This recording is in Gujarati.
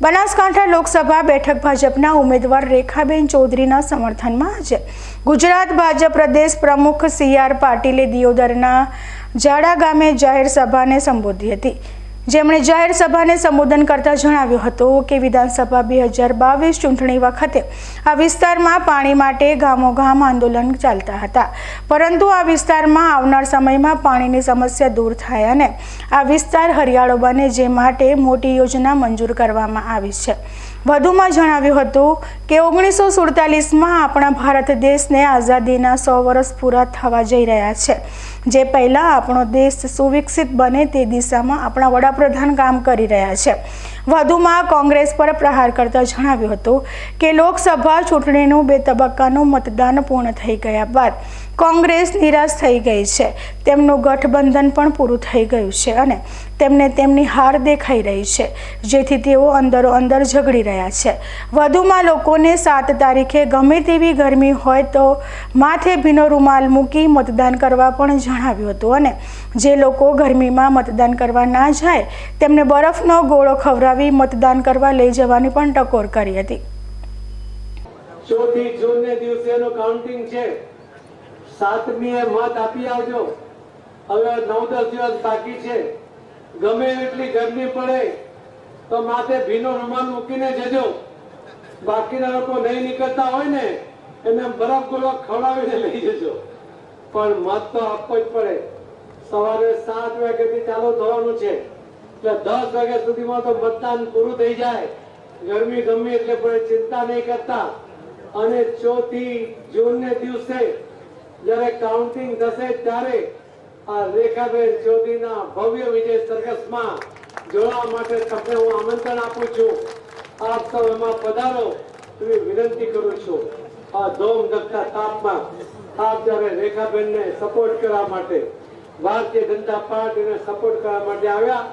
બનાસકાંઠા લોકસભા બેઠક ભાજપના ઉમેદવાર રેખાબેન ચૌધરીના સમર્થનમાં આજે ગુજરાત ભાજપ પ્રદેશ પ્રમુખ સી આર પાટીલે દિયોદરના જાડા ગામે જાહેર સભાને સંબોધી હતી. જેમણે જાહેર સભાને સંબોધન કરતા જણાવ્યું હતું કે વિધાનસભા બે હજાર બાવીસ ચૂંટણી વખતે આ વિસ્તારમાં પાણી માટે ગામોગામ આંદોલન ચાલતા હતા. પરંતુ આ વિસ્તારમાં આવનાર સમયમાં પાણીની સમસ્યા દૂર થાય અને આ વિસ્તાર હરિયાળો બને, જે માટે મોટી યોજના મંજૂર કરવામાં આવી છે. વધુમાં જણાવ્યું હતું કે ઓગણીસો સુડતાલીસમાં આપણા ભારત દેશને આઝાદીના સો વર્ષ પૂરા થવા જઈ રહ્યા છે. જે પહેલાં આપણો દેશ સુવિકસિત બને તે દિશામાં આપણા વડાપ્રધાન કામ કરી રહ્યા છે. વધુમાં કોંગ્રેસ પર પ્રહાર કરતા જણાવ્યું હતું કે લોકસભા ચૂંટણીનું બે તબક્કાનું મતદાન પૂર્ણ થઈ ગયા બાદ કોંગ્રેસ નિરાશ થઈ ગઈ છે. તેમનું ગઠબંધન પણ પૂરું થઈ ગયું છે અને તેમને તેમની હાર દેખાઈ રહી છે, જેથી તેઓ અંદરો અંદર ઝઘડી રહ્યા છે. વધુમાં લોકોને સાત તારીખે ગમે તેવી ગરમી હોય તો માથે ભીનો રૂમાલ મૂકી મતદાન કરવા પણ જણાવ્યું હતું અને જે લોકો ગરમીમાં મતદાન કરવા ના જાય તેમને બરફનો ગોળો ખવડાવી મતદાન કરવા લઈ જવાની પણ ટકોર કરી હતી. ચોથી જૂન ને દિવસે એનું કાઉન્ટિંગ છે. સાતમી એ મત આપી આવજો. હવે નવ દસ દિવસ બાકી છે. ગમે એટલી ગરમી પડે તો માથે ભીનો રૂમાલ મૂકીને જજો. બાકીના લોકો નહીં નીકળતા હોય ને, એને બરફ ગોળો ખવડાવીને લઈ જજો. પણ મત તો આપવો જ પડે. સવારે સાત વાગ્યાથી ચાલુ થવાનું છે. એટલે દસ વાગ્યા સુધીમાં તો મતદાન પૂરું થઈ જાય. ગરમી ગમે એટલે પણ ચિંતા નહીં કરતા. અને ચોથી જૂન ને દિવસે જયારે કાઉન્ટિંગ થશે ત્યારે આ રેખાબેન ચૌધરીના ભવ્ય વિજય સરઘસમાં જોડાવા માટે તમને હું આમંત્રણ આપું છું. આપ સૌ એમાં પધારો. એવી વિનંતી કરું છું. આ ધોમ ધકતા તાપમાં આપ જ્યારે રેખાબેનને સપોર્ટ કરવા માટે ભારતીય જનતા પાર્ટીને સપોર્ટ કરવા માટે આવ્યા